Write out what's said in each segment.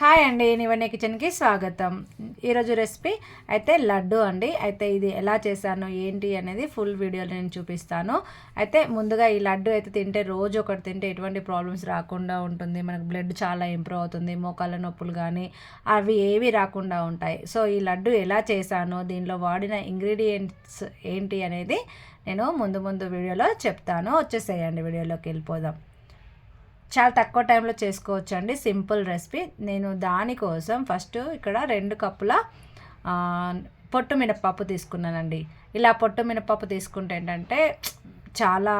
Hi అండి నివన్య కిచెన్కి స్వాగతం. ఈరోజు రెసిపీ అయితే లడ్డు అండి. అయితే ఇది ఎలా చేశాను ఏంటి అనేది ఫుల్ వీడియోలో నేను చూపిస్తాను. అయితే ముందుగా ఈ లడ్డు అయితే తింటే రోజు ఒకటి తింటే ఎటువంటి ప్రాబ్లమ్స్ రాకుండా ఉంటుంది. మనకు బ్లడ్ చాలా ఇంప్రూవ్ అవుతుంది మోకాళ్ళ నొప్పులు కానీ అవి ఏవి రాకుండా ఉంటాయి. సో ఈ లడ్డు ఎలా చేశాను దీనిలో వాడిన ఇంగ్రీడియంట్స్ ఏంటి అనేది నేను ముందు ముందు వీడియోలో చెప్తాను. వచ్చేసేయండి వీడియోలోకి వెళ్ళిపోదాం. చాలా తక్కువ టైంలో చేసుకోవచ్చు అండి సింపుల్ రెసిపీ. నేను దానికోసం ఫస్ట్ ఇక్కడ రెండు కప్పుల పొట్టు మినపప్పు తీసుకున్నానండి. ఇలా పొట్టు మినపప్పు తీసుకుంటే ఏంటంటే చాలా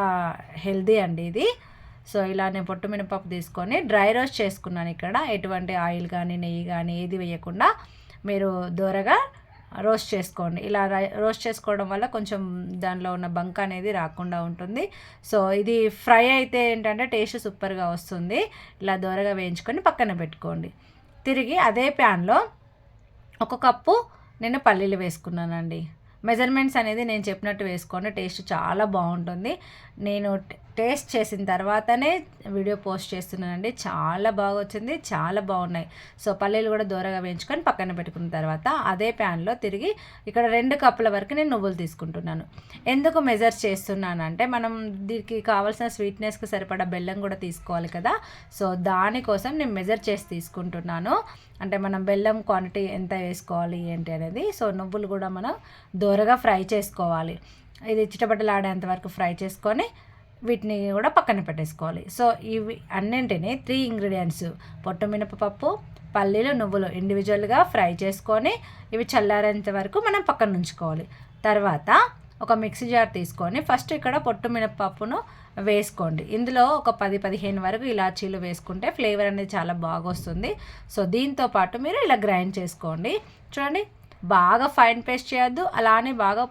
హెల్దీ అండి ఇది. సో ఇలా నేను పొట్టు మినపప్పు తీసుకొని డ్రై రోస్ట్ చేసుకున్నాను ఇక్కడ. ఎటువంటి ఆయిల్ కానీ నెయ్యి కానీ ఏది వేయకుండా మీరు దూరగా రోస్ట్ చేసుకోండి. ఇలా రోస్ట్ చేసుకోవడం వల్ల కొంచెం దానిలో ఉన్న బంక్ అనేది రాకుండా ఉంటుంది. సో ఇది ఫ్రై అయితే ఏంటంటే టేస్ట్ సూపర్గా వస్తుంది. ఇలా దూరగా వేయించుకొని పక్కన పెట్టుకోండి. తిరిగి అదే ప్యాన్లో ఒక కప్పు నేను పల్లీలు వేసుకున్నానండి. మెజర్మెంట్స్ అనేది నేను చెప్పినట్టు వేసుకోండి. టేస్ట్ చాలా బాగుంటుంది. నేను టేస్ట్ చేసిన తర్వాతనే వీడియో పోస్ట్ చేస్తున్నానండి. చాలా బాగా వచ్చింది చాలా బాగున్నాయి. సో పల్లీలు కూడా దూరగా వేయించుకొని పక్కన పెట్టుకున్న తర్వాత అదే ప్యాన్లో తిరిగి ఇక్కడ రెండు కప్పుల వరకు నేను నువ్వులు తీసుకుంటున్నాను. ఎందుకు మెజర్ చేస్తున్నానంటే మనం దీనికి కావాల్సిన స్వీట్నెస్కి సరిపడా బెల్లం కూడా తీసుకోవాలి కదా. సో దానికోసం నేను మెజర్ చేసి తీసుకుంటున్నాను. అంటే మనం బెల్లం క్వాంటిటీ ఎంత వేసుకోవాలి ఏంటి అనేది. సో నువ్వులు కూడా మనం దూరగా ఫ్రై చేసుకోవాలి. ఇది చిటపటలాడేంత వరకు ఫ్రై చేసుకొని వీటిని కూడా పక్కన పెట్టేసుకోవాలి. సో ఇవి అన్నింటినీ త్రీ ఇంగ్రీడియంట్స్ పొట్టమినపప్పు పల్లీలు నువ్వులు ఇండివిజువల్గా ఫ్రై చేసుకొని ఇవి చల్లారేంత వరకు మనం పక్కన ఉంచుకోవాలి. తర్వాత ఒక మిక్సీ జార్ తీసుకొని ఫస్ట్ ఇక్కడ పొట్టు మినపప్పును వేసుకోండి. ఇందులో ఒక పది పదిహేను వరకు ఇలాచీలు వేసుకుంటే ఫ్లేవర్ అనేది చాలా బాగా వస్తుంది. సో దీంతో పాటు మీరు ఇలా గ్రైండ్ చేసుకోండి. చూడండి బాగా ఫైన్ పేస్ట్ చేయొద్దు అలానే బాగా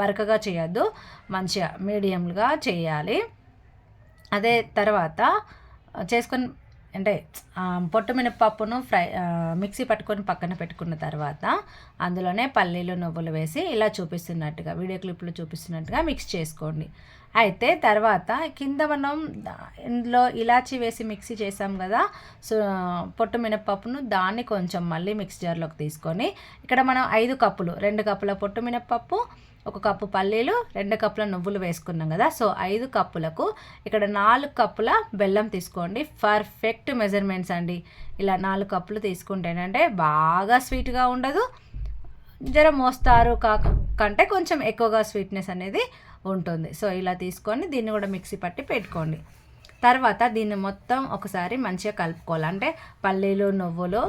బరకగా చేయొద్దు మంచిగా మీడియంగా చేయాలి. అదే తర్వాత చేసుకొని అంటే పొట్టు మినపప్పును ఫ్రై మిక్సీ పట్టుకొని పక్కన పెట్టుకున్న తర్వాత అందులోనే పల్లీలు నువ్వులు వేసి ఇలా చూపిస్తున్నట్టుగా వీడియో క్లిప్లో చూపిస్తున్నట్టుగా మిక్స్ చేసుకోండి. అయితే తర్వాత కింద మనం ఇందులో ఇలాచి వేసి మిక్సీ చేసాం కదా సో పొట్టు మినపప్పును దాన్ని కొంచెం మళ్ళీ మిక్స్ జార్లోకి తీసుకొని ఇక్కడ మనం ఐదు కప్పులు రెండు కప్పుల పొట్టు మినప్పప్పు ఒక కప్పు పల్లీలు రెండు కప్పుల నువ్వులు వేసుకున్నాం కదా. సో ఐదు కప్పులకు ఇక్కడ నాలుగు కప్పుల బెల్లం తీసుకోండి. పర్ఫెక్ట్ మెజర్మెంట్స్ అండి. ఇలా నాలుగు కప్పులు తీసుకుంటేనంటే బాగా స్వీట్గా ఉండదు. జర మోస్తారు కాక కంటే కొంచెం ఎక్కువగా స్వీట్నెస్ అనేది ఉంటుంది. సో ఇలా తీసుకొని దీన్ని కూడా మిక్సీ పట్టి పెట్టుకోండి. తర్వాత దీన్ని మొత్తం ఒకసారి మంచిగా కలుపుకోవాలి. అంటే పల్లీలు నువ్వులు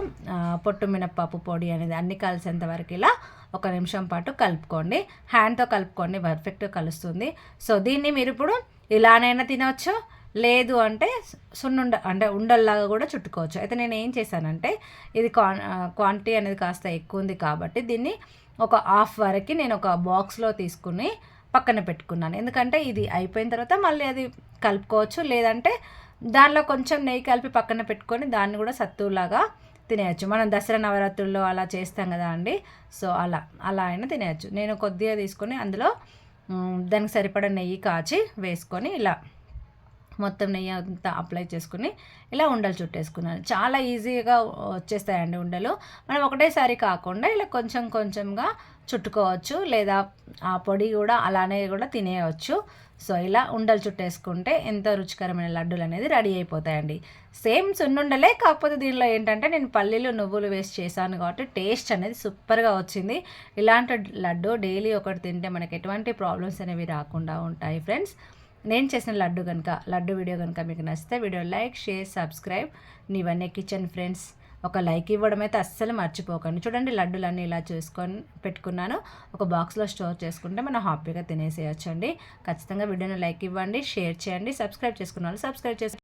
పొట్టు మినప్పప్పు పొడి అనేది అన్ని కలిసేంత వరకు ఇలా ఒక నిమిషం పాటు కలుపుకోండి. హ్యాండ్తో కలుపుకోండి. పర్ఫెక్ట్గా కలుస్తుంది. సో దీన్ని మీరు ఇప్పుడు ఇలానైనా తినవచ్చు లేదు అంటే సున్నుండ అంటే ఉండల్లాగా కూడా చుట్టుకోవచ్చు. అయితే నేను ఏం చేశానంటే ఇది క్వాంటిటీ అనేది కాస్త ఎక్కువ ఉంది కాబట్టి దీన్ని ఒక హాఫ్ వరకు నేను ఒక బాక్స్లో తీసుకుని పక్కన పెట్టుకున్నాను. ఎందుకంటే ఇది అయిపోయిన తర్వాత మళ్ళీ అది కలుపుకోవచ్చు. లేదంటే దానిలో కొంచెం నెయ్యి కలిపి పక్కన పెట్టుకొని దాన్ని కూడా సత్తులాగా తినేయచ్చు. మనం దసరా నవరాత్రుల్లో అలా చేస్తాం కదా అండి. సో అలా అలా అయినా తినేయచ్చు. నేను కొద్దిగా తీసుకొని అందులో దానికి సరిపడా నెయ్యి కాచి వేసుకొని ఇలా మొత్తం నెయ్యి అంతా అప్లై చేసుకుని ఇలా ఉండలు చుట్టేసుకున్నాను. చాలా ఈజీగా వచ్చేస్తాయండి ఉండలు. మనం ఒకటేసారి కాకుండా ఇలా కొంచెం కొంచెంగా చుట్టుకోవచ్చు లేదా ఆ పొడి కూడా అలానే కూడా తినేయవచ్చు. సో ఇలా ఉండలు చుట్టేసుకుంటే ఎంతో రుచికరమైన లడ్డూలు అనేది రెడీ అయిపోతాయండి. సేమ్ సున్నుండలే కాకపోతే దీనిలో ఏంటంటే నేను పల్లీలు నువ్వులు వేస్ట్ చేశాను కాబట్టి టేస్ట్ అనేది సూపర్గా వచ్చింది. ఇలాంటి లడ్డు డైలీ ఒకటి తింటే మనకి ఎటువంటి ప్రాబ్లమ్స్ అనేవి రాకుండా ఉంటాయి ఫ్రెండ్స్. నేను చేసిన లడ్డు కనుక లడ్డు వీడియో కనుక మీకు నచ్చితే వీడియో లైక్ షేర్ సబ్స్క్రైబ్. నీవన్నీ కిచెన్ ఫ్రెండ్స్ ఒక లైక్ ఇవ్వడం అయితే అస్సలు మర్చిపోకండి. చూడండి లడ్డులన్నీ ఇలా చూసుకొని పెట్టుకున్నాను. ఒక బాక్స్లో స్టోర్ చేసుకుంటే మనం హ్యాపీగా తినేసేయచ్చండి. ఖచ్చితంగా వీడియోని లైక్ ఇవ్వండి షేర్ చేయండి సబ్స్క్రైబ్ చేసుకున్న వాళ్ళు సబ్స్క్రైబ్ చేసుకోండి